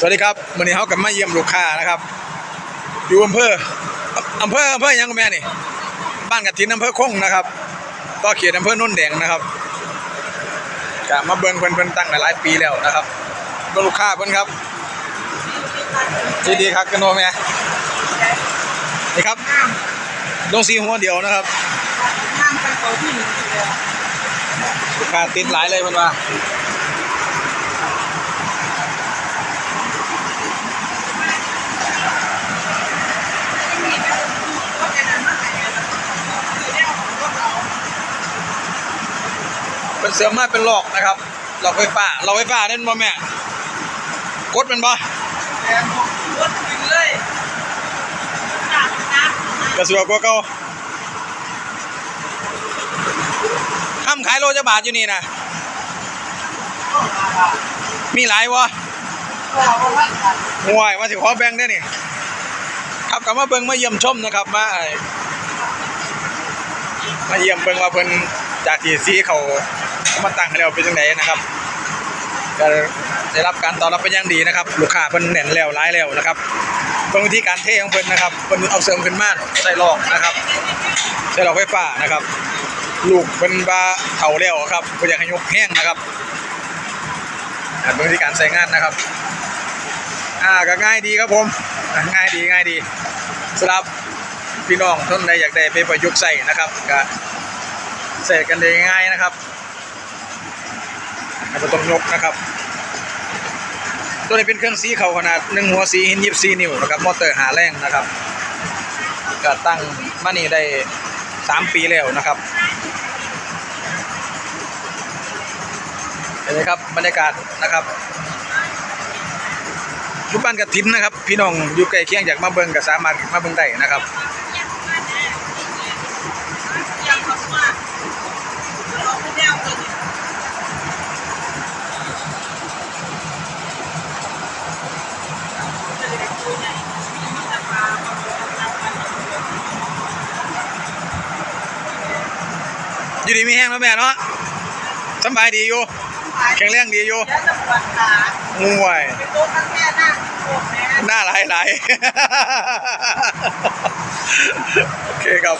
สวัสดีครับวันนี้เขากลับมาเยี่ยมลูกค้านะครับ อยู่อำเภออำเภออำเภอหยังก็แม่นี่ บ้านกระถินอำเภอคงนะครับก็เขตอำเภอโนนแดงนะครับกมาเบิ่งเพิ่นเพิ่นตั้งหลายปีแล้วนะครับเบิ่งลูกค้าเพิ่นครับดีดีครับกันโนแม่นี่ครับลงสีหัวเดียวนะครับลูกค้าติดหลายเลยเพิ่นว่า ก็จะนำมาให้เราคือได้ของพวกเรา เป็นเสือมาเป็นหลอกนะครับหลอกไฟฟ้าหลอกไฟฟ้านั่นบ่แม่กดมันบ่แต่ของรถถึงเลยน้ำน้กระสวกกว่าเก่าห้ามขายโลจะบาทอยู่นี่นะมีหลายวะำก็เอาไว้กันห่วยมาสิขอแบ่งได้นี่ครับกลับมาเบิ่งมาเยี่ยมชมนะครับมาไอ้มาเยี่ยมเบิ่งว่าเพิ่น จากที่ซีเขาเขามาตั้งแล้วเป็นจังไดนะครับก็ได้รับการตอบรับเป็นอย่างดีนะครับ ลูกค้าเพิ่นแน่นแล้วหลายแล้วนะครับเบิ่งวิธีการเทของเพิ่นนะครับเพิ่นเอาเสริมขึ้นมาใส่ลอกนะครับใส่หลอกไฟฟ้านะครับ ลูกเป็นบาเถาแล้วครับก็อยากให้ยกแห้งนะครับอ่าเป็นวิธีการใส่งานนะครับอ่าก็ง่ายดีครับผมง่ายดีง่ายดีสำหรับพี่น้องท่านใดอยากได้ไปประยุกต์ใส่นะครับก็ ใส่กันได้ง่ายนะครับไม่ต้องยกนะครับ ตัวนี้เป็นเครื่องสีเขาขนาดหนึ่งหัวสีหินยิบสีนิ้วนะครับ มอเตอร์หาแรงนะครับ ก็ตั้งมานี่ได้สามปีแล้วนะครับเห็นไหมครับบรรยากาศนะครับอยุบ้านกระถินนะครับ พี่น้องอยู่ใกล้เคียงอยากมาเบิ่งก็สามารถมาเบิ่งได้นะครับ อยู่ดีมีแห้งแล้วแม่เนาะสบายดีอยู่ แข็งแรงดีอยู่แล้วจะปวดขาง่วยหน้าหลายหลายโอเคครับ